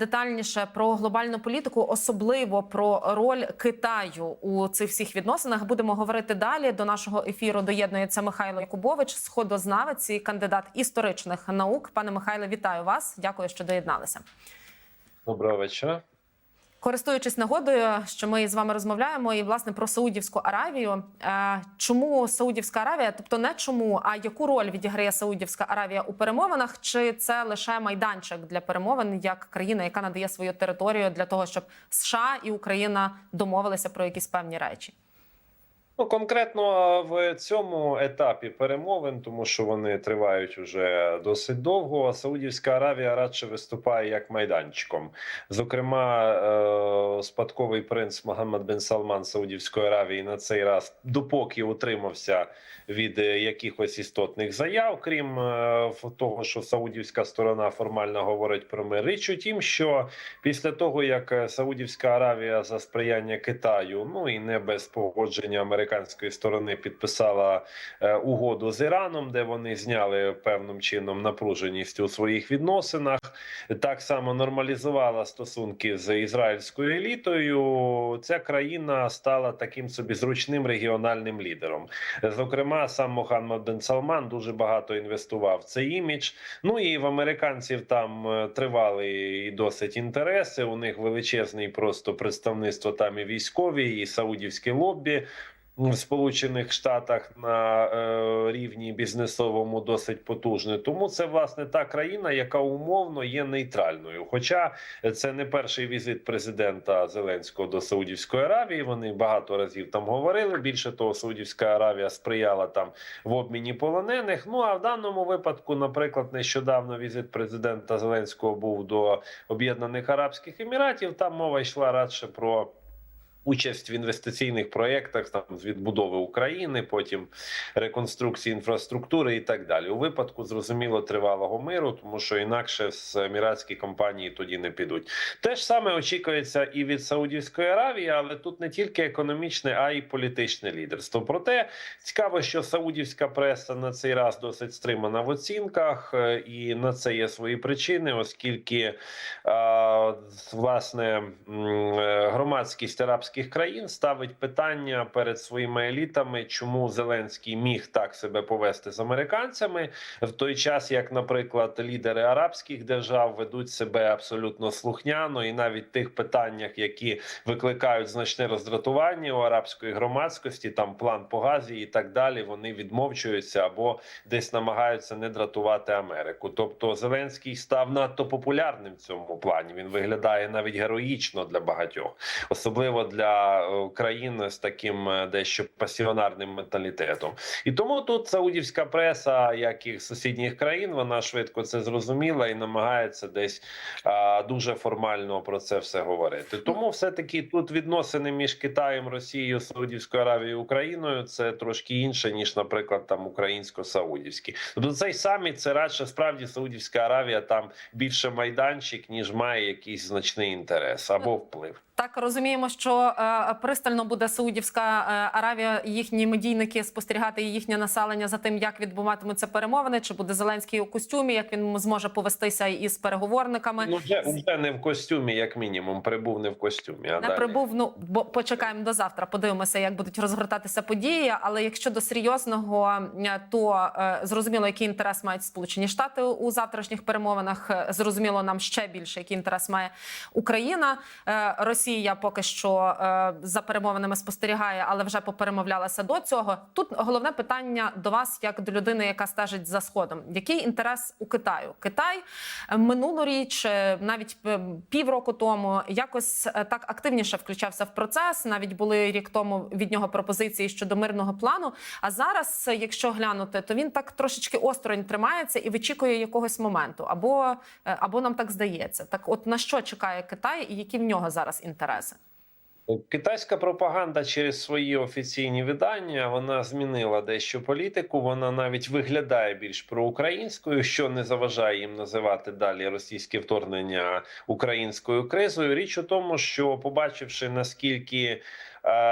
детальніше про глобальну політику, особливо про роль Китаю у цих всіх відносинах. Будемо говорити далі. До нашого ефіру доєднується Михайло Якубович, сходознавець і кандидат історичних наук. Пане Михайле, вітаю вас. Дякую, що доєдналися. Доброго вечора. Користуючись нагодою, що ми з вами розмовляємо, і власне про Саудівську Аравію. Е, Чому Саудівська Аравія, тобто не чому, а яку роль відіграє Саудівська Аравія у перемовинах? Чи це лише майданчик для перемовин як країна, яка надає свою територію для того, щоб США і Україна домовилися про якісь певні речі? Ну конкретно в цьому етапі перемовин, тому що вони тривають уже досить довго. Саудівська Аравія радше виступає як майданчиком. Зокрема, е, спадковий принц Могаммед бен Салман Саудівської Аравії на цей раз, допоки утримався від е, якихось істотних заяв, крім е, того, що саудівська сторона формально говорить про мир. Річ у тім, що після того як Саудівська Аравія за сприяння Китаю, ну і не без погодження американської сторони, підписала е, угоду з Іраном, де вони зняли певним чином напруженість у своїх відносинах, так само нормалізувала стосунки з ізраїльською елітою. Ця країна стала таким собі зручним регіональним лідером. Зокрема, сам Мохаммед бен Салман дуже багато інвестував в цей імідж. Ну і в американців там е, тривали і досить інтереси. У них величезний просто представництво там і військові, і саудівське лоббі. В Сполучених Штатах на е, рівні бізнесовому досить потужне, тому це власне та країна, яка умовно є нейтральною. Хоча це не перший візит президента Зеленського до Саудівської Аравії. Вони багато разів там говорили. Більше того, Саудівська Аравія сприяла там в обміні полонених. Ну а в даному випадку, наприклад, нещодавно візит президента Зеленського був до Об'єднаних Арабських Еміратів. Там мова йшла радше про. Участь в інвестиційних проєктах з відбудови України, потім реконструкції інфраструктури і так далі. У випадку зрозуміло тривалого миру, тому що інакше з еміратські компанії тоді не підуть. Те ж саме очікується і від Саудівської Аравії, але тут не тільки економічне, а й політичне лідерство. Проте цікаво, що саудівська преса на цей раз досить стримана в оцінках, е, і на це є свої причини, оскільки власне е, громадськість арабських країн ставить питання перед своїми елітами, чому Зеленський міг так себе повести з американцями в той час, як, наприклад, лідери арабських держав ведуть себе абсолютно слухняно, і навіть в тих питаннях, які викликають значне роздратування у арабської громадськості, там план по газі і так далі, вони відмовчуються або десь намагаються не дратувати Америку. Тобто Зеленський став надто популярним в цьому плані. Він виглядає навіть героїчно для багатьох, особливо для е, країн з таким е, дещо пасіонарним менталітетом. І тому тут саудівська преса, як і сусідніх країн, вона швидко це зрозуміла і намагається десь а, дуже формально про це все говорити. Тому все таки тут відносини між Китаєм, Росією, Саудівською Аравією Україною це трошки інше ніж, наприклад, там українсько-саудівські. Тобто цей саміт це радше справді Саудівська Аравія там більше майданчик, ніж має якийсь значний інтерес або вплив. Так розуміємо, що е, пристально буде Саудівська е, Аравія, їхні медійники спостерігати і їхнє населення за тим, як відбуватимуться перемовини, чи буде Зеленський у костюмі, як він зможе повестися із переговорниками. Ну вже, вже не в костюмі, як мінімум, прибув не в костюмі. А не далі. прибув. Ну бо почекаємо до завтра. Подивимося, як будуть розгортатися події. Але якщо до серйозного, то е, зрозуміло, який інтерес мають Сполучені Штати у завтрашніх перемовинах. Зрозуміло, нам ще більше, який інтерес має Україна. Е, Росія поки що е, за перемовинами спостерігає, але вже поперемовлялася до цього. Тут головне питання до вас, як до людини, яка стежить за сходом. Який інтерес у Китаю? Китай е, минулоріч, е, навіть півроку тому, якось так активніше включався в процес. Навіть були рік тому від нього пропозиції щодо мирного плану. А зараз, якщо глянути, то він так трошечки осторонь тримається і вичікує якогось моменту, або, або нам так здається. Так, от на що чекає Китай, і які в нього зараз інтереси? Китайська пропаганда через свої офіційні видання вона змінила дещо політику. Вона навіть виглядає більш проукраїнською, що не заважає їм називати далі російське вторгнення українською кризою. Річ у тому, що побачивши наскільки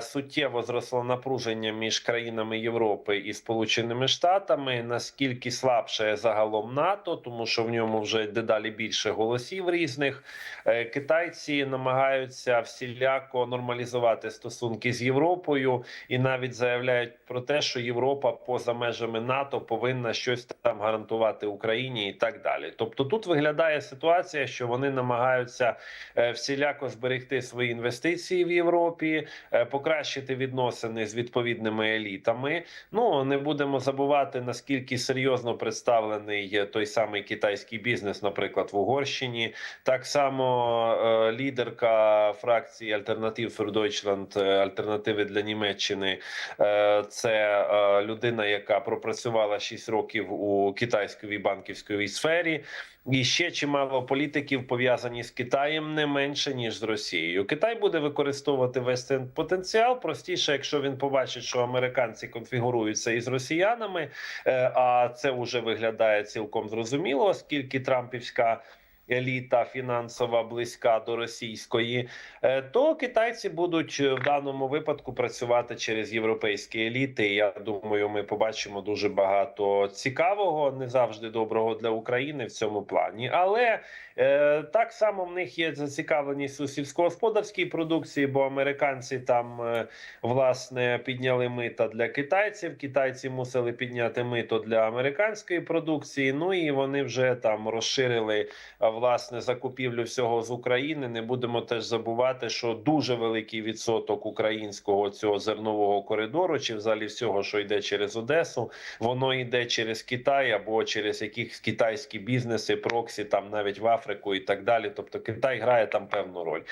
суттєво зросло напруження між країнами Європи і Сполученими Штатами. Наскільки слабше загалом НАТО, тому що в ньому вже дедалі більше голосів різних. Е, Китайці намагаються всіляко нормалізувати стосунки з Європою і навіть заявляють про те, що Європа поза межами НАТО повинна щось там гарантувати Україні і так далі. Тобто, тут виглядає ситуація, що вони намагаються е, всіляко зберегти свої інвестиції в Європі, е, покращити відносини з відповідними елітами. Ну не будемо забувати наскільки серйозно представлений той самий китайський бізнес, наприклад, в Угорщині. Так само е, лідерка фракції Альтернатив Deutschland, е, альтернативи для Німеччини. е, Це е, людина, яка пропрацювала 6 років у китайській банківській сфері. І ще чимало політиків пов'язані з Китаєм не менше ніж з Росією. Китай буде використовувати весь цей потенціал. Простіше, якщо він побачить, що американці конфігуруються із росіянами, е, а це вже виглядає цілком зрозуміло, оскільки Трампівська. Еліта фінансова близька до російської, е, то китайці будуть в даному випадку працювати через європейські еліти. Я думаю, ми побачимо дуже багато цікавого, не завжди доброго для України в цьому плані. Але е, так само в них є зацікавленість у сільськогосподарській продукції, бо американці там е, власне підняли мита для китайців. Китайці мусили підняти мито для американської продукції. Ну і вони вже там розширили а, власне закупівлю всього з України. Не будемо теж забувати, що дуже великий відсоток українського цього зернового коридору, чи взагалі всього, що йде через Одесу, воно йде через Китай або через якісь китайські бізнеси, проксі, там навіть в Африку і так далі. Тобто Китай грає там певну роль.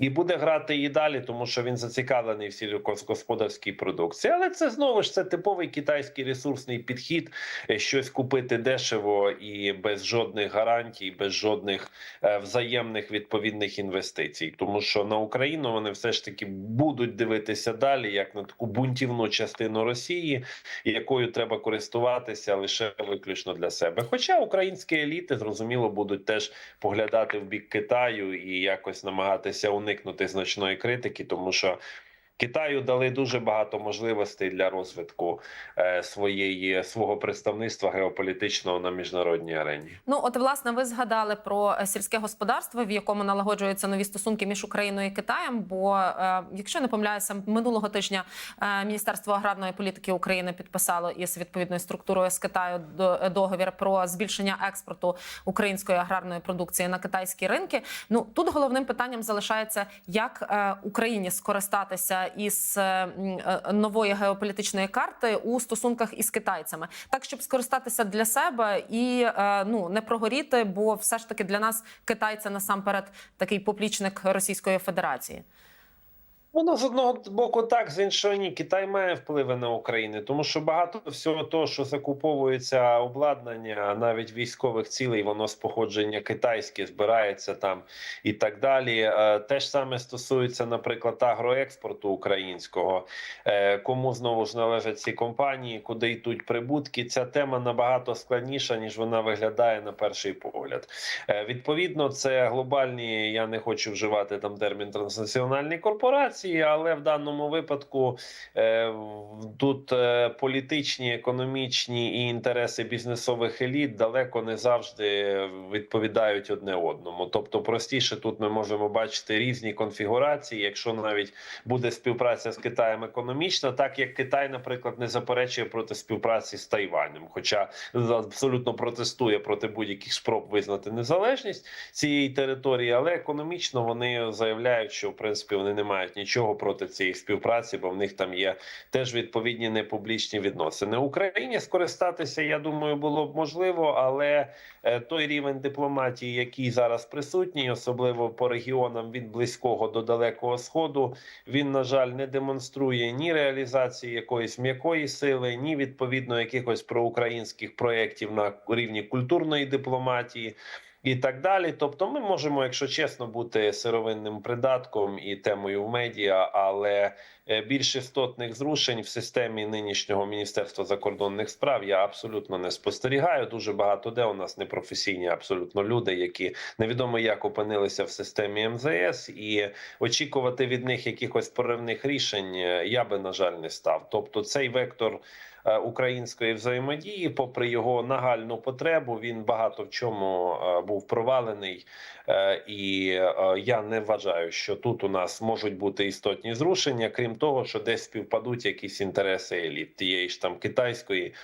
І буде грати і далі, тому що він зацікавлений в сільськогосподарській продукції. Але це знову ж це типовий китайський ресурсний підхід, е, щось купити дешево і без жодних гарантій, без жодних е, взаємних відповідних інвестицій. Тому що на Україну вони все ж таки будуть дивитися далі, як на таку бунтівну частину Росії, якою треба користуватися лише виключно для себе. Хоча українські еліти зрозуміло будуть теж поглядати в бік Китаю і якось намагатися уникнути значної критики, тому що Китаю дали дуже багато можливостей для розвитку е, своєї свого представництва геополітичного на міжнародній арені. Ну, от власне, ви згадали про е, сільське господарство, в якому налагоджуються нові стосунки між Україною і Китаєм. Бо, е, якщо не помиляюся, минулого тижня е, Міністерство аграрної політики України підписало із відповідною структурою з Китаю до- договір про збільшення експорту української аграрної продукції на китайські ринки. Ну тут головним питанням залишається, як е, Україні скористатися із е, е, нової геополітичної карти у стосунках із китайцями, так щоб скористатися для себе і е, ну не прогоріти, бо все ж таки для нас Китай це насамперед такий поплічник Російської Федерації. Воно з одного боку так, з іншого ні. Китай має впливи на Україну, тому що багато всього того, що закуповується обладнання, навіть військових цілей, воно з походження китайське збирається там і так далі. Е, Те ж саме стосується, наприклад, агроекспорту українського. Е, Кому знову ж належать ці компанії, куди йдуть прибутки? Ця тема набагато складніша ніж вона виглядає на перший погляд. Е, Відповідно, це глобальні. Я не хочу вживати там термін транснаціональні корпорації, але в даному випадку е, тут е, політичні, економічні і інтереси бізнесових еліт далеко не завжди відповідають одне одному. Тобто, простіше тут ми можемо бачити різні конфігурації. Якщо навіть буде співпраця з Китаєм економічна, так як Китай, наприклад, не заперечує проти співпраці з Тайванем, хоча абсолютно протестує проти будь-яких спроб визнати незалежність цієї території, але економічно вони заявляють, що в принципі вони не мають нічого проти цієї співпраці, бо в них там є теж відповідні непублічні відносини. Україні скористатися, я думаю, було б можливо, але е, той рівень дипломатії, який зараз присутній, особливо по регіонам від близького до далекого сходу, він на жаль не демонструє ні реалізації якоїсь м'якої сили, ні відповідно якихось проукраїнських проєктів на рівні культурної дипломатії. І так далі, тобто, ми можемо, якщо чесно, бути сировинним придатком і темою в медіа, але е, більш істотних зрушень в системі нинішнього міністерства закордонних справ я абсолютно не спостерігаю. Дуже багато де у нас непрофесійні абсолютно люди, які невідомо як опинилися в системі МЗС, і очікувати від них якихось проривних рішень е, я би на жаль не став. Тобто, цей вектор. Е, Української взаємодії, попри його нагальну потребу, він багато в чому е, був провалений, Е, і я не вважаю, що тут у нас можуть бути істотні зрушення, крім того, що десь співпадуть якісь інтереси еліт тієї ж там китайської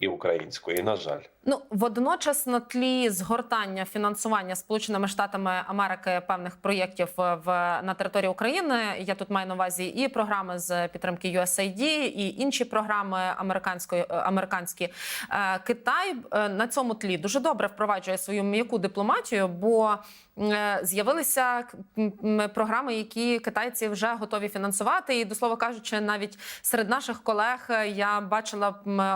і української. На жаль. Ну водночас на тлі згортання фінансування Сполученими Штатами Америки певних проєктів е, в на території України. Я тут маю на увазі і програми з підтримки USAID, і інші програми американської е, американські Е, Китай на цьому тлі дуже добре впроваджує свою м'яку дипломатію, бо з'явилися програми, які китайці вже готові фінансувати. І до слова кажучи, навіть серед наших колег я бачила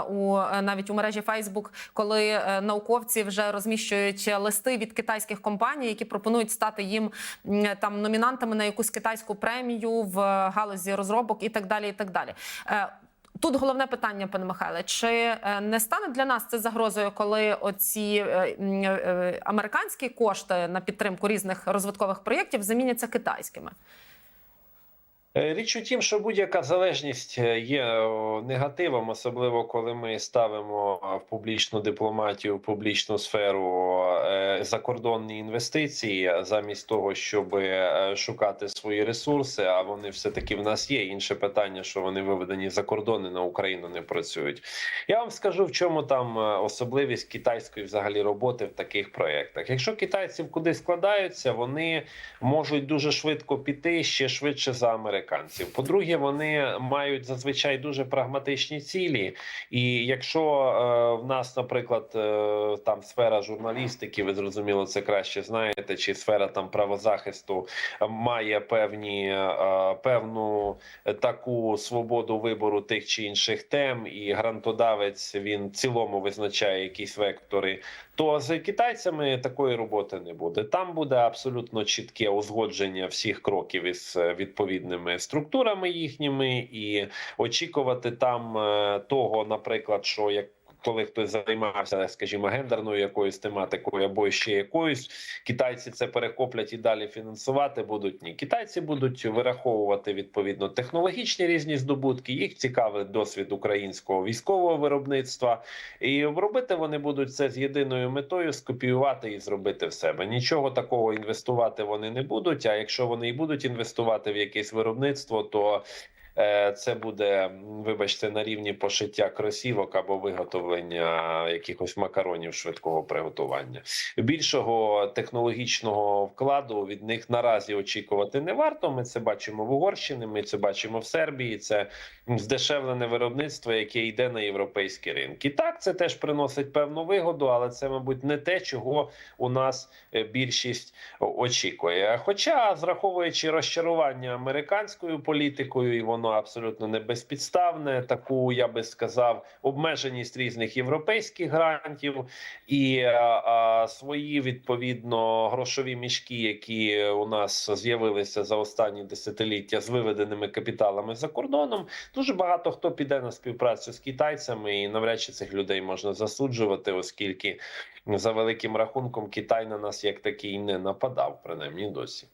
у навіть у мережі Facebook, коли е, науковці вже розміщують листи від китайських компаній, які пропонують стати їм там номінантами на якусь китайську премію в галузі розробок і так далі. І так далі. Е, Тут головне питання, пане Михайле, чи е, не стане для нас це загрозою, коли оці е, е, американські кошти на підтримку різних розвиткових проєктів заміняться китайськими? Е, Річ у тім, що будь-яка залежність е, є негативом, особливо коли ми ставимо в публічну дипломатію, в публічну сферу е, закордонні інвестиції, замість того, щоб е, шукати свої ресурси. А вони все таки в нас є. Інше питання, що вони виведені за кордони на Україну не працюють. Я вам скажу, в чому там е, особливість китайської взагалі роботи в таких проєктах. Якщо китайці кудись складаються, вони можуть дуже швидко піти ще швидше за американців. По-друге, вони мають зазвичай дуже прагматичні цілі. І якщо е, в нас, наприклад, е, там сфера журналістики, ви зрозуміло, це краще знаєте, чи сфера там правозахисту е, має певні е, певну таку свободу вибору тих чи інших тем, і грантодавець він в цілому визначає якісь вектори. То з китайцями такої роботи не буде. Там буде абсолютно чітке узгодження всіх кроків із е, відповідними структурами їхніми, і очікувати там е, того, наприклад, що як. Коли хтось займався, скажімо, гендерною якоюсь тематикою або ще якоюсь, китайці це перехоплять і далі фінансувати будуть. Ні, китайці будуть вираховувати відповідно технологічні різні здобутки. Їх цікавить досвід українського військового виробництва, і робити вони будуть це з єдиною метою скопіювати і зробити в себе. Нічого такого інвестувати вони не будуть. А якщо вони і будуть інвестувати в якесь виробництво, то це буде, вибачте, на рівні пошиття кросівок або виготовлення якихось макаронів швидкого приготування. Більшого технологічного вкладу від них наразі очікувати не варто. Ми це бачимо в Угорщині. Ми це бачимо в Сербії. Це здешевлене виробництво, яке йде на європейські ринки. Так, це теж приносить певну вигоду, але це, мабуть, не те, чого у нас е, більшість очікує. Хоча, зраховуючи розчарування американською політикою, і воно абсолютно не безпідставне, таку я би сказав, обмеженість різних європейських грантів і а, а, свої відповідно грошові мішки, які у нас з'явилися за останні десятиліття з виведеними капіталами за кордоном. Дуже багато хто піде на співпрацю з китайцями, і навряд чи цих людей можна засуджувати, оскільки за великим рахунком Китай на нас як такий не нападав, принаймні досі.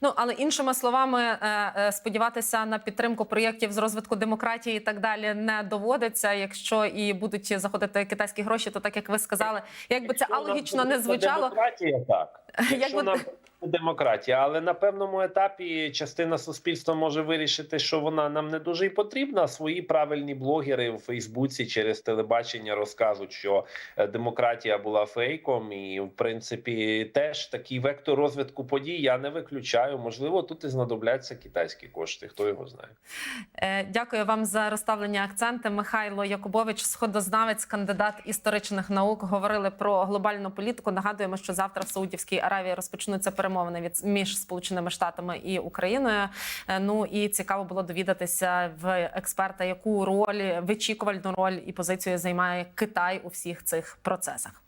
Ну але іншими словами, е, е, сподіватися на підтримку проєктів з розвитку демократії і так далі не доводиться. Якщо і будуть заходити китайські гроші, то так як ви сказали, якби це алогічно не звучало, Демократія так. Якщо нам демократія, але на певному етапі частина суспільства може вирішити, що вона нам не дуже і потрібна. Свої правильні блогери в Фейсбуці через телебачення розкажуть, що е, демократія була фейком, і в принципі теж такий вектор розвитку подій я не виключаю. Можливо, тут і знадобляться китайські кошти. Хто його знає. Е, Дякую вам за розставлені акценти. Михайло Якубович, сходознавець, кандидат історичних наук, говорили про глобальну політику. Нагадуємо, що завтра в Саудівській Аравії розпочнуться перемовини від між Сполученими Штатами і Україною. Е, Ну і цікаво було довідатися в експерта, яку роль вичікувальну роль і позицію займає Китай у всіх цих процесах.